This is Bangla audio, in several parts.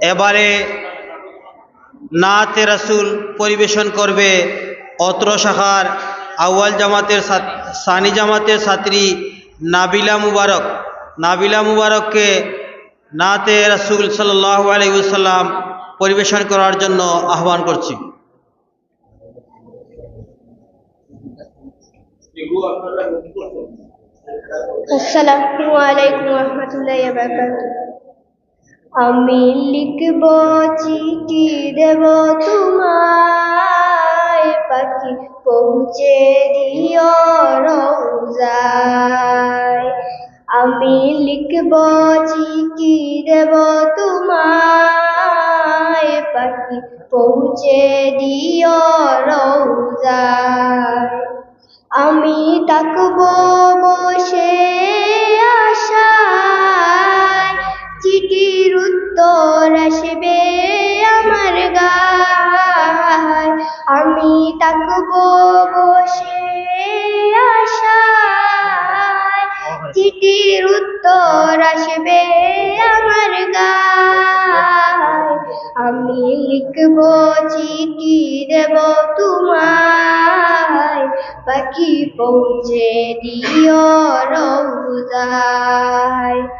এবারে নাতে রাসুল পরিবেশন করবে অত্র শাখার আউয়াল জামাতের সানি জামাতের ছাত্রী নাবিলা মুবারক। নাবিলা মুবারককে নাতে রাসুল সাল্লাহ আলহিউসাল্লাম পরিবেশন করার জন্য আহ্বান করছি। আসসালামু আলাইকুম রহমতুল্লাহ আমি লিখব চিঠি দেব তোমায়, পাখি পৌঁছে দিও রোজায় আমি লিখব চিঠি দেব তোমায়, পাখি পৌঁছে দিও রোজায় আমি তাকব উত্তর আসবে আমার গায়। আমি তাকব বসে আশায়। চিঠির উত্তর আসবে আমার গায়। আমি লিখব, চিঠি দেব তোমায়। পাখি পৌঁছে দিও রোজায়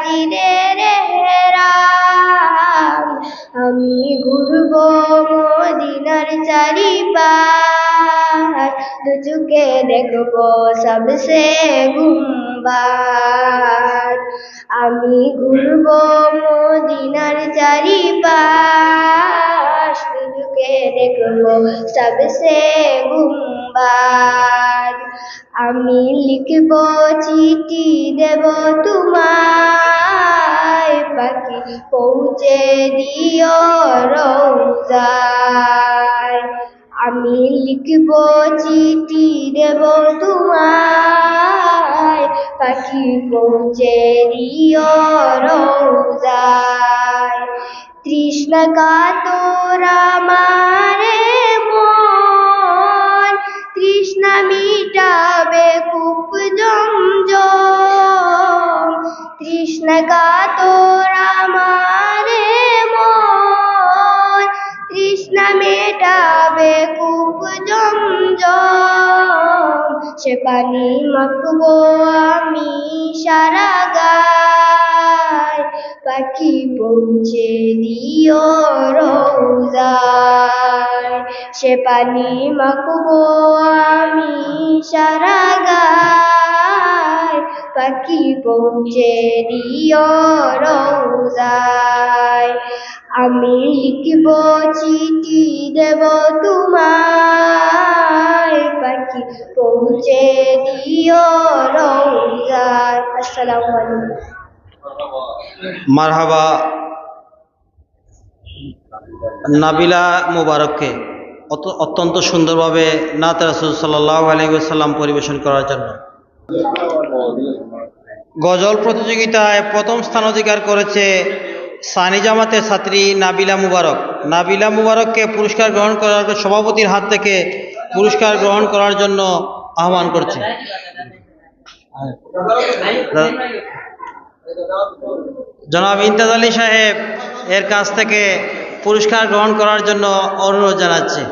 হাজিদের হেরাম। আমি ঘুরব মদিনার চারিপাশ। দু চোখে দেখব সবসে গুম্বার। আমি ঘুরব মদিনার চারিপাশ। দু চোখে দেখব সবসে গুম্বার। আমি লিখব চিঠি দেব তোমায় পাখি পৌঁছে দিও রোজায় আমি লিখব চিঠি দেব তোমায় পাখি পৌঁছে দিও রোজায় তৃষ্ণা কাতর আমারে তৃষ্ণা মিটাবে কূপ জমজম তৃষ্ণা কাতর আমারে মন। তৃষ্ণা মেটাবে কূপ জমজম সে পানি মাখবো আমি সারা গায়। পাখি পৌঁছে দিও রোজায়। সে পানি মাখবো আমি সারা পাখি পৌঁছে দিও রোজায় আমি লিখব চিঠি, দেব তোমায়। পাখি পৌঁছে দিও রোজায় আসসালামু আলাইকুম। মারহাবা। নাবিলা মুবারককে অত্যন্ত সুন্দরভাবে নাত রাসুল সাল্লাহ আলহিসাল্লাম পরিবেশন করার জন্য। গজল প্রতিযোগিতায় প্রথম স্থান অধিকার করেছে সানি জামাতের ছাত্রী নাবিলা মুবারক। নাবিলা মুবারককে পুরস্কার গ্রহণ করার সভাপতির হাত থেকে পুরস্কার গ্রহণ করার জন্য আহ্বান করছি। জনাব ইমতাজ আলী সাহেব এর কাছ থেকে পুরস্কার গ্রহণ করার জন্য অনুরোধ জানাচ্ছি।